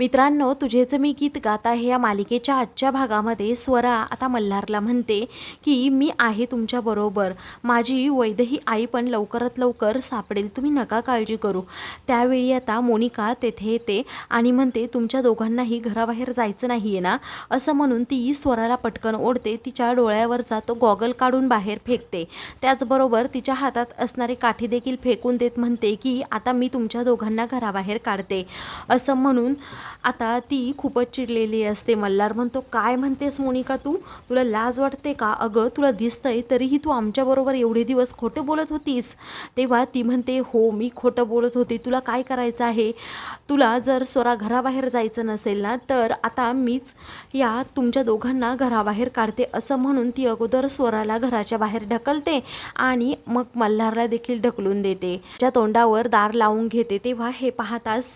मित्रांनो तुझेच मी गीत गात आहे या मालिकेच्या आजच्या भागामध्ये स्वरा आता मल्हारला म्हणते की मी आहे तुमच्याबरोबर माझी वैदही आई पण लवकरात लवकर सापडेल. तुम्ही नका काळजी करू. त्यावेळी आता मोनिका तेथे येते आणि म्हणते तुमच्या दोघांनाही घराबाहेर जायचं नाही आहे ना? असं म्हणून ती स्वराला पटकन ओढते. तिच्या डोळ्यावरचा तो गॉगल काढून बाहेर फेकते. त्याचबरोबर तिच्या हातात असणारे काठी देखील फेकून देत म्हणते की आता मी तुमच्या दोघांना घराबाहेर काढते. असं म्हणून आता ती खूपच चिडलेली असते. मल्हार म्हणतो काय म्हणतेस मोनिका तू? तुला लाज वाटते का? अगं तुला दिसतंय तरीही तू आमच्याबरोबर एवढे दिवस खोटं बोलत होतीस. तेव्हा ती म्हणते हो मी खोटं बोलत होते. तुला काय करायचं आहे? तुला जर स्वरा घराबाहेर जायचं नसेल ना तर आता मीच या तुमच्या दोघांना घराबाहेर काढते असं म्हणून ती अगोदर स्वराला घराच्या बाहेर ढकलते आणि मग मल्हारला देखील ढकलून देते. ज्या तोंडावर दार लावून घेते. तेव्हा हे पाहताच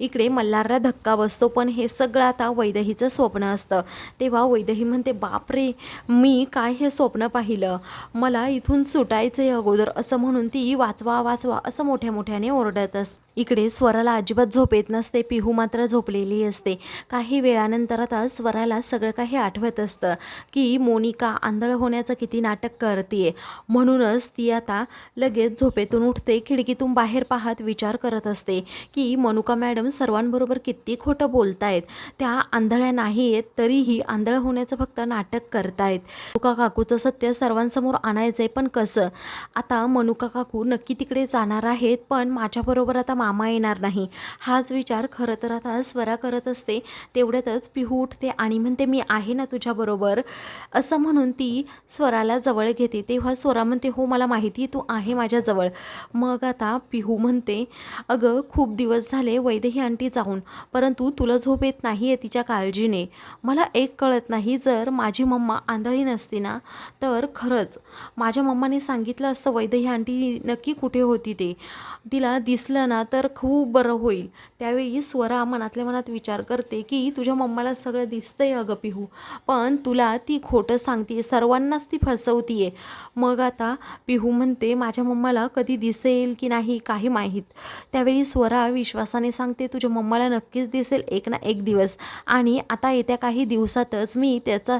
इकडे मल्हारला धक्का बसतो पण हे सगळं आता वैदहीचं स्वप्न असतं. तेव्हा वैदही म्हणते बापरे मी काय हे स्वप्न पाहिलं? मला इथून सुटायचं आहे अगोदर. असं म्हणून ती वाचवा वाचवा असं मोठ्या मोठ्याने ओरडत असते इकडे स्वराला अजिबात झोप येत नसते पिहू मात्र झोपलेली असते. काही वेळानंतर आता स्वराला सगळं काही आठवत असतं की मोनिका आंधळ होण्याचं किती नाटक करते म्हणूनच ती आता लगेच झोपेतून उठते खिडकीतून बाहेर पाहत विचार करत असते की मनुका मॅडम सर्वांबरोबर किती खोटं बोलतायत. त्या आंधळ्या नाही आहेत तरीही आंधळ होण्याचं फक्त नाटक करतायत. मनुका काकूचं सत्य सर्वांसमोर आणायचं आहे पण कसं? आता मनुका काकू नक्की तिकडे जाणार आहेत पण माझ्याबरोबर आता मामा येणार नाही. हाच विचार खरं तर आता स्वरा करत असते. तेवढ्यातच पिहू उठते आणि म्हणते मी आहे ना तुझ्याबरोबर असं म्हणून ती स्वराला जवळ घेते. तेव्हा स्वरा म्हणते हो मला माहिती आहे तू आहे माझ्याजवळ. मग आता पिहू म्हणते अगं खूप दिवस झाले वैदेही आंटी जाऊन परंतु तुला झोप येत नाही आहे तिच्या काळजीने. मला एक कळत नाही जर माझी मम्मा आंधळी नसती ना तर खरंच माझ्या मम्माने सांगितलं असतं वैदेही आंटी नक्की कुठे होती ते? तिला दिसलं ना तर खूप बरं होईल. त्यावेळी स्वरा मनातल्या मनात विचार करते की तुझ्या मम्माला सगळं दिसतंय अगं पिहू पण तुला ती खोटं सांगते सर्वांनाच ती फसवतीये. मग आता पिहू म्हणते माझ्या मम्माला कधी दिसेल की नाही काही माहीत. त्यावेळी स्वरा विश्वासाने सांगते तुझ्या मम्माला नक्कीच दिसेल एक ना एक दिवस. आणि आता येत्या काही दिवसातच मी त्याचा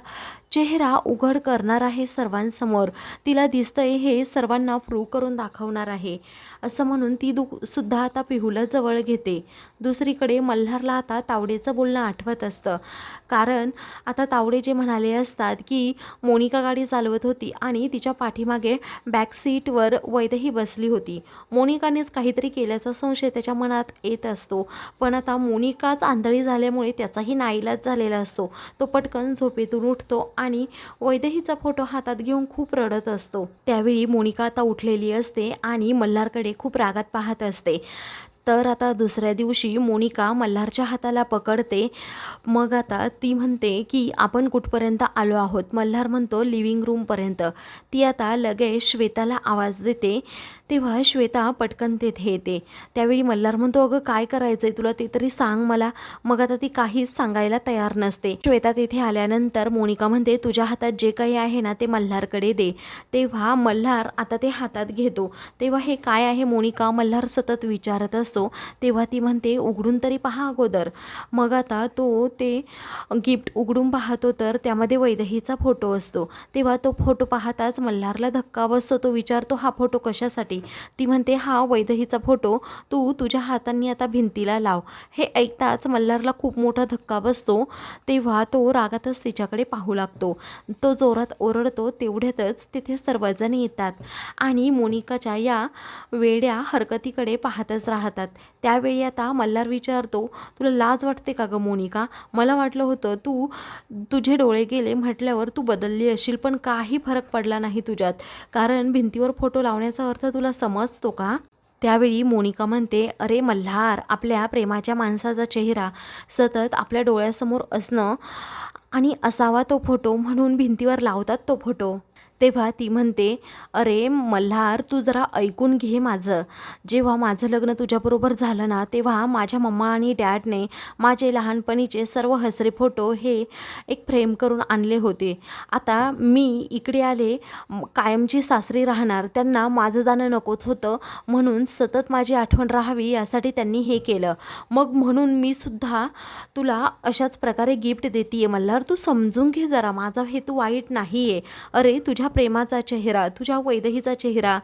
चेहरा उघड करणार आहे सर्वांसमोर. तिला दिसतंय हे सर्वांना प्रूव्ह करून दाखवणार आहे. असं म्हणून ती दु सुद्धा आता पिहूला जवळ घेते. दुसरीकडे मल्हारला आता तावडेचं बोलणं आठवत असतं. कारण आता तावडे जे म्हणाले असतात की मोनिका गाडी चालवत होती आणि तिच्या पाठीमागे बॅक सीटवर वैदही बसली होती. मोनिकानेच काहीतरी केल्याचा संशय त्याच्या मनात येत असतो. पण आता मोनिकाच आंधळी झाल्यामुळे त्याचाही नाईलाज झालेला असतो. तो पटकन झोपेतून उठतो आणि वैदहीचा फोटो हातात घेऊन खूप रडत असतो. त्यावेळी मोनिका आता उठलेली असते आणि मल्हारकडे खूप रागात पाहत असते. तर आता दुसऱ्या दिवशी मोनिका मल्हारच्या हाताला पकडते. मग आता ती म्हणते की आपण कुठपर्यंत आलो आहोत? मल्हार म्हणतो लिव्हिंग रूमपर्यंत ती आता लगेच श्वेताला आवाज देते. तेव्हा श्वेता पटकन तेथे येते. त्यावेळी मल्हार म्हणतो अगं काय करायचं आहे तुला? ते तरी सांग मला. मग आता ती काहीच सांगायला तयार नसते. श्वेता तेथे आल्यानंतर मोनिका म्हणते तुझ्या हातात जे काही आहे ना ते मल्हारकडे दे. तेव्हा मल्हार आता ते हातात घेतो. तेव्हा हे काय आहे मोनिका मल्हार सतत विचारत असतो तेव्हा ती म्हणते उघडून तरी पहा अगोदर. मग आता तो ते गिफ्ट उघडून पाहतो तर त्यामध्ये वैदहीचा फोटो असतो. तेव्हा तो फोटो पाहताच मल्हारला धक्का बसतो तो विचारतो हा फोटो कशासाठी? ती म्हणते हा वैदहीचा फोटो तू तुझ्या हातांनी आता भिंतीला लाव. हे ऐकताच मल्हारला खूप मोठा धक्का बसतो तेव्हा तो रागातच तिच्याकडे पाहू लागतो. तो जोरात ओरडतो तेवढ्यातच तिथे सर्वजण येतात आणि मोनिकाच्या या वेड्या हरकतीकडे पाहतच राहतात. त्यावेळी आता मल्हार विचारतो तुला लाज वाटते का गं मोनिका? मला वाटलं होतं तू तुझे डोळे गेले म्हटल्यावर तू बदलली असशील पण काही फरक पडला नाही तुझ्यात. कारण भिंतीवर फोटो लावण्याचा अर्थ तुला समजतो का? त्यावेळी मोनिका म्हणते अरे मल्हार आपल्या प्रेमाच्या माणसाचा चेहरा सतत आपल्या डोळ्यासमोर असणं आणि असावा तो फोटो म्हणून भिंतीवर लावतात तो फोटो. तेव्हा ती म्हणते अरे मल्हार तू जरा ऐकून घे माझं. जेव्हा माझं लग्न तुझ्याबरोबर झालं ना तेव्हा माझ्या मम्मा आणि डॅडने माझे लहानपणीचे सर्व हसरे फोटो हे एक फ्रेम करून आणले होते. आता मी इकडे आले कायमची सासरी राहणार त्यांना माझं जाणं नकोच होतं म्हणून सतत माझी आठवण राहावी यासाठी त्यांनी हे केलं. मग म्हणून मी सुद्धा तुला अशाच प्रकारे गिफ्ट देते मल्हार. तू समजून घे जरा माझा हेतू वाईट नाही आहे अरे तुझ्या प्रेमाचा चेहरा तुझ्या वैदहीचा चेहरा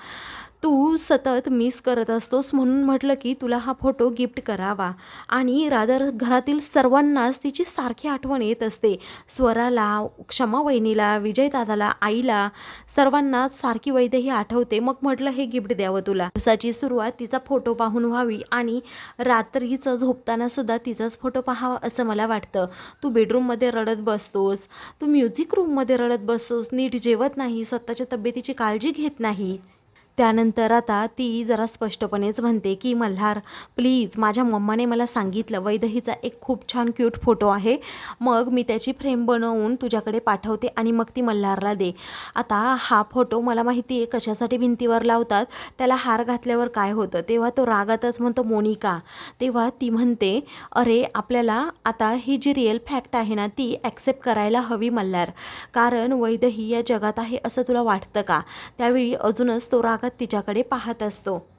तू सतत मिस करत असतोस म्हणून म्हटलं की तुला हा फोटो गिफ्ट करावा. आणि रादर घरातील सर्वांनाच तिची सारखी आठवण येत असते. स्वराला क्षमा वहिनीला विजयदादाला आईला सर्वांनाच सारखी वैद्यही आठवते. मग म्हटलं हे गिफ्ट द्यावं तुला. दिवसाची सुरुवात तिचा फोटो पाहून व्हावी आणि रात्रीचं झोपताना सुद्धा तिचाच फोटो पाहावा असं मला वाटतं. तू बेडरूममध्ये रडत बसतोस. तू म्युझिक रूममध्ये रडत बसतोस. नीट जेवत नाही. स्वतःच्या तब्येतीची काळजी घेत नाही. त्यानंतर आता ती जरा स्पष्टपणेच म्हणते की मल्हार प्लीज माझ्या मम्माने मला सांगितलं वैदहीचा एक खूप छान क्यूट फोटो आहे. मग मी त्याची फ्रेम बनवून तुझ्याकडे पाठवते आणि मग ती मल्हारला दे. आता हा फोटो मला माहिती आहे कशासाठी भिंतीवर लावतात? त्याला हार घातल्यावर काय होतं? तेव्हा तो रागातच म्हणतो मोनिका. तेव्हा ती म्हणते अरे आपल्याला आता ही जी रिअल फॅक्ट आहे ना ती ॲक्सेप्ट करायला हवी मल्हार. कारण वैदही या जगात आहे असं तुला वाटतं का? त्यावेळी अजूनच तो रागात तिच्याकडे पाहत असतो.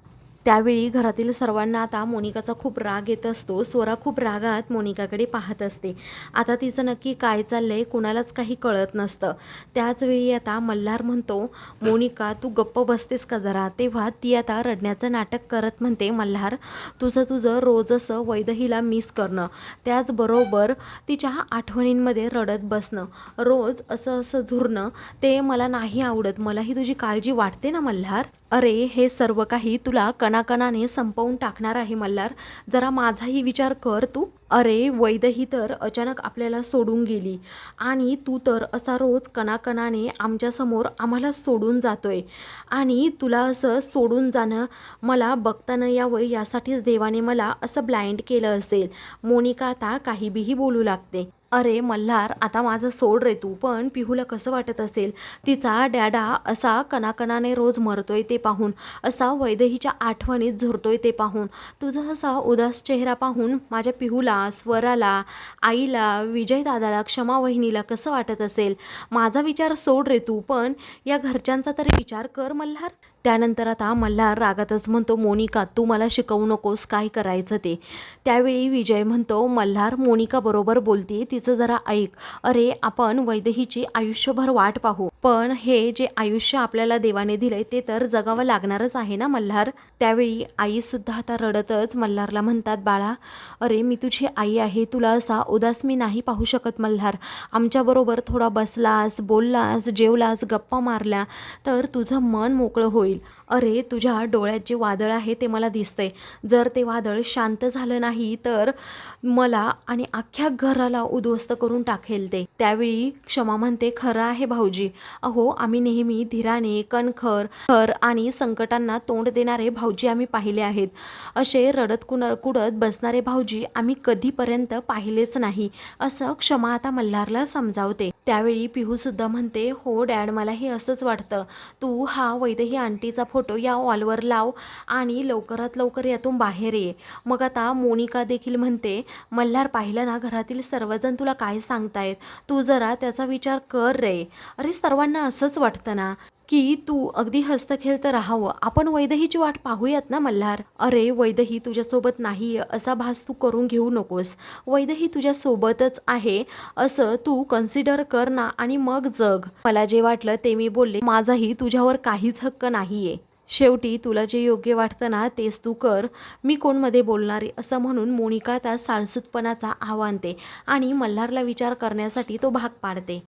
त्यावेळी घरातील सर्वांना आता मोनिकाचा खूप राग येत असतो. स्वरा खूप रागात मोनिकाकडे पाहत असते. आता तिचं नक्की काय चाललंय कुणालाच काही कळत नसतं. त्याचवेळी आता मल्हार म्हणतो मोनिका तू गप्प बसतेस का जरा? तेव्हा ती आता रडण्याचं नाटक करत म्हणते मल्हार तुझं तुझं रोज असं वैदहीला मिस करणं. त्याचबरोबर तिच्या आठवणींमध्ये रडत बसणं. रोज असं असं झुरणं. ते मला नाही आवडत. मलाही तुझी काळजी वाटते ना मल्हार? अरे हे सर्व काही तुला कणाकणाने संपवून टाकणार आहे मल्हार. जरा माझाही विचार कर तू. अरे वैदही तर अचानक आपल्याला सोडून गेली. आणि तू तर असा रोज कणाकणाने आमच्यासमोर आम्हाला सोडून जातोय. आणि तुला असं सोडून जाणं मला बघता न यावं यासाठीच देवाने मला असं ब्लाइंड केलं असेल. मोनिका आता काही बीही बोलू लागते. अरे मल्हार आता माझं सोड रे तू पण पिहूला कसं वाटत असेल? तिचा डॅडा असा कणाकणाने रोज मरतोय ते पाहून असा वैदेहीच्या आठवणीत झुरतोय ते पाहून. तुझा असा उदास चेहरा पाहून माझ्या पिहूला स्वराला आईला विजयदादाला क्षमा वहिनीला कसं वाटत असेल? माझा विचार सोड रे तू पण या घरच्यांचा तरी विचार कर मल्हार. त्यानंतर आता मल्हार रागातच म्हणतो मोनिका तू मला शिकवू नकोस काय करायचं ते? त्यावेळी विजय म्हणतो मल्हार मोनिका बरोबर बोलते तिचं जरा ऐक. अरे आपण वैदहीची आयुष्यभर वाट पाहू. पण हे जे आयुष्य आपल्याला देवाने दिलंय ते तर जगावं लागणारच आहे ना मल्हार? त्यावेळी आई सुद्धा आता रडतच मल्हारला म्हणतात बाळा अरे मी तुझी आई आहे. तुला असा उदास मी नाही पाहू शकत मल्हार. आमच्याबरोबर थोडा बसलास बोललास जेवलास गप्पा मारल्या तर तुझं मन मोकळं होईल. अरे तुझ्या डोळ्यात जे वादळ आहे ते मला दिसतंय. जर ते वादळ शांत झालं नाही तर मला आणि अख्ख्या घराला उद्ध्वस्त करून टाकेल ते. त्यावेळी क्षमा म्हणते खरं आहे भाऊजी. अहो आम्ही नेहमी धीराने कणखर खर आणि संकटांना तोंड देणारे भाऊजी आम्ही पाहिले आहेत. असे रडत कुण कुडत बसणारे भाऊजी आम्ही कधीपर्यंत पाहिलेच नाही. असं क्षमा आता मल्हारला समजावते. त्यावेळी पिहू सुद्धा म्हणते हो डॅड मला हे असंच वाटतं. तू हा वैदेही आंटीचा फोटो या वॉलवर लाव आणि लवकरात लवकर यातून बाहेर ये. मग आता मोनिका देखील म्हणते मल्हार पाहिलं ना घरातील सर्वजण तुला काय सांगतायत? तू जरा त्याचा विचार कर रे. अरे सर्वांना असंच वाटतं ना. की तू अगदी हस्तखेळत राहावं. आपण वैदहीची वाट पाहूयात ना मल्हार? अरे वैदही तुझ्यासोबत नाही असा भास तू करून घेऊ नकोस. वैदही तुझ्यासोबतच आहे असं तू कन्सिडर कर ना आणि मग जग. मला जे वाटलं ते मी बोलले माझाही तुझ्यावर काहीच हक्क नाहीये. शेवटी तुला जे योग्य वाटतं ना तेच तू कर. मी कोणमध्ये बोलणारे असं म्हणून मोनिका त्या साळसूतपणाचा आव्हान दे आणि मल्हारला विचार करण्यासाठी तो भाग पाडते.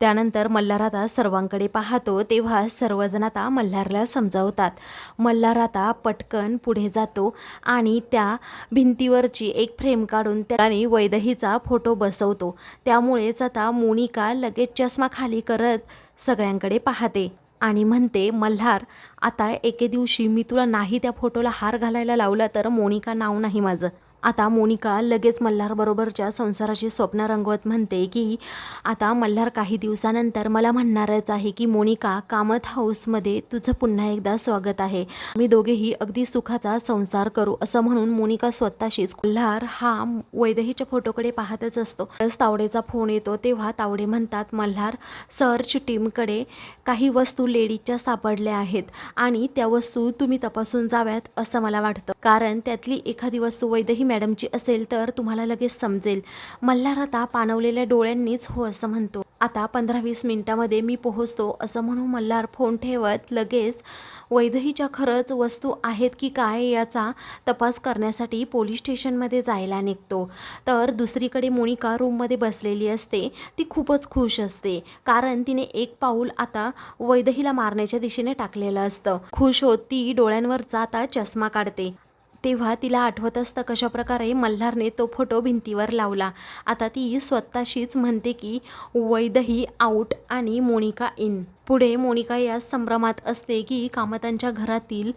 त्यानंतर मल्हार आता सर्वांकडे पाहतो तेव्हा सर्वजण आता मल्हारला समजावतात. मल्हार आता पटकन पुढे जातो आणि त्या भिंतीवरची एक फ्रेम काढून त्याने वैदहीचा फोटो बसवतो. त्यामुळेच आता मोनिका लगेच चष्मा खाली करत सगळ्यांकडे पाहते आणि म्हणते मल्हार आता एके दिवशी मी तुला नाही त्या फोटोला हार घालायला लावला तर मोनिका नाव नाही माझं. आता मोनिका लगेच मल्हारबरोबरच्या संसाराची स्वप्न रंगवत म्हणते की आता मल्हार काही दिवसानंतर मला म्हणणारच आहे की मोनिका कामत हाऊसमध्ये तुझं पुन्हा एकदा स्वागत आहे. मी दोघेही अगदी सुखाचा संसार करू. असं म्हणून मोनिका स्वतःशीच मल्हार हा वैदहीच्या फोटोकडे पाहतच असतो. त्यावेळेस तावडेचा फोन येतो तेव्हा तावडे म्हणतात मल्हार सर्च टीमकडे काही वस्तू लेडीजच्या सापडल्या आहेत आणि त्या वस्तू तुम्ही तपासून जाव्यात असं मला वाटतं. कारण त्यातली एखादी वस्तू वैदही मॅडमची असेल तर तुम्हाला लगेच समजेल. मल्हार आता पाणवलेल्या डोळ्यांनीच हो असं म्हणतो. आता पंधरा वीस मिनिटामध्ये मी पोहोचतो असं म्हणून मल्हार फोन ठेवत लगेच वैदहीच्या खरंच वस्तू आहेत की काय याचा तपास करण्यासाठी पोलीस स्टेशनमध्ये जायला निघतो. तर दुसरीकडे मोनिका रूममध्ये बसलेली असते. ती खूपच खुश असते. कारण तिने एक पाऊल आता वैदहीला मारण्याच्या दिशेने टाकलेलं असतं. खुश होत ती डोळ्यांवरचा आता चष्मा काढते. तेव्हा तिला आठवत असतं कशाप्रकारे मल्हारने तो फोटो भिंतीवर लावला. आता ती स्वतःशीच म्हणते की वैदही आऊट आणि मोनिका इन पुढे मोनिका या संभ्रमात असते की कामतांच्या घरातील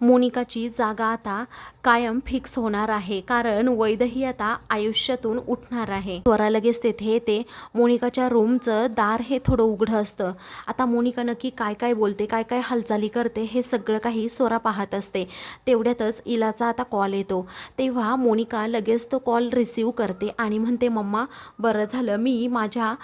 मोनिकाची जागा आता कायम फिक्स होणार आहे. कारण वैदही आता आयुष्यातून उठणार आहे. स्वरा लगेच तेथे येते. मोनिकाच्या रूमचं दार हे थोडं उघडं असतं. आता मोनिका नक्की काय काय बोलते काय काय हालचाली करते हे सगळं काही स्वरा पाहत असते. तेवढ्यातच इलाचा आता कॉल येतो. तेव्हा मोनिका लगेच तो कॉल रिसीव करते आणि म्हणते मम्मा बरं झालं. मी माझ्या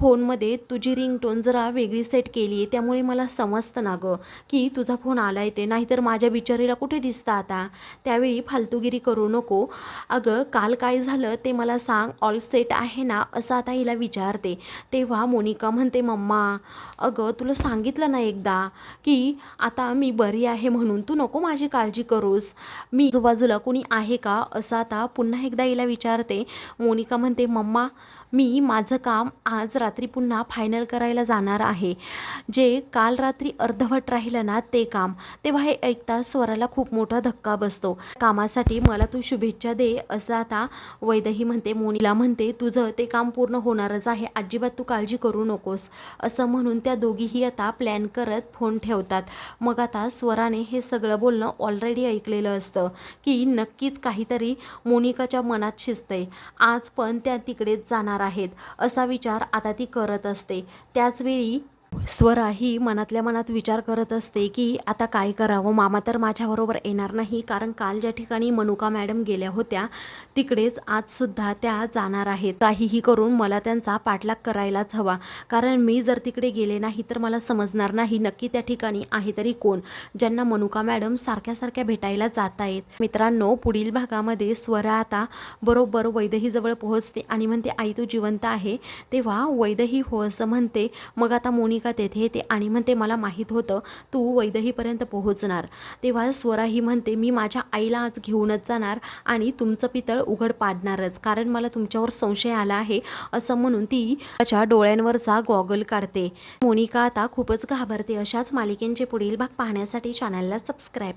फोनमध्ये तुझी रिंगटोन जरा वेगळी सेट केली आहे त्यामुळे मला समजतं ना गं की तुझा फोन आला आहे ते. नाहीतर माझ्या बिचारीला कुठे दिसतं आता? त्यावेळी फालतूगिरी करू नको. अगं काल काय झालं ते मला सांग. ऑल सेट आहे ना असं आता हिला विचारते. तेव्हा मोनिका म्हणते मम्मा अगं तुला सांगितलं ना एकदा की आता मी बरी आहे म्हणून. तू नको माझी काळजी करूस. मी आजूबाजूला कुणी आहे का? असं आता पुन्हा एकदा हिला विचारते. मोनिका म्हणते मम्मा मी माझं काम आज रात्री पुन्हा फायनल करायला जाणार आहे. जे काल रात्री अर्धवट राहिलं ना ते काम तेव्हा हे ऐकता स्वराला खूप मोठा धक्का बसतो. कामासाठी मला तू शुभेच्छा दे असं आता वैदही म्हणते मोनीला म्हणते तुझं ते काम पूर्ण होणारच आहे अजिबात तू काळजी करू नकोस. असं म्हणून त्या दोघीही आता प्लॅन करत फोन ठेवतात. मग आता स्वराने हे सगळं बोलणं ऑलरेडी ऐकलेलं असतं की नक्कीच काहीतरी मोनिकाच्या मनात शिजतंय. आज पण त्या तिकडेच जाणार आहेत असा विचार आता ती करत असते. त्याचवेळी स्वरा ही मनातल्या मनात विचार करत असते की आता काय करावं? मामा तर माझ्याबरोबर येणार नाही. कारण काल ज्या ठिकाणी मनुका मॅडम गेल्या होत्या तिकडेच आजसुद्धा त्या जाणार आहेत. काहीही करून मला त्यांचा पाठलाग करायलाच हवा. कारण मी जर तिकडे गेले नाही तर मला समजणार नाही नक्की त्या ठिकाणी आहे तरी कोण ज्यांना मनुका मॅडम सारख्या सारख्या भेटायला जात आहेत. मित्रांनो पुढील भागामध्ये स्वरा आता बरोबर वैदहीजवळ पोहोचते आणि म्हणते आई तू जिवंत आहे. तेव्हा वैदही हो असं म्हणते. मग आता मोनिका तेथे? येते आणि म्हणते मला माहीत होतं तू वैदहीपर्यंत पोहोचणार. तेव्हा स्वरा ही म्हणते मी माझ्या आईला आज घेऊनच जाणार आणि तुमचं पितळ उघड पाडणारच. कारण मला तुमच्यावर संशय आला आहे. असं म्हणून ती त्याच्या डोळ्यांवरचा गॉगल काढते. मोनिका आता खूपच घाबरते. अशाच मालिकेंचे पुढील भाग पाहण्यासाठी चॅनलला सबस्क्राईब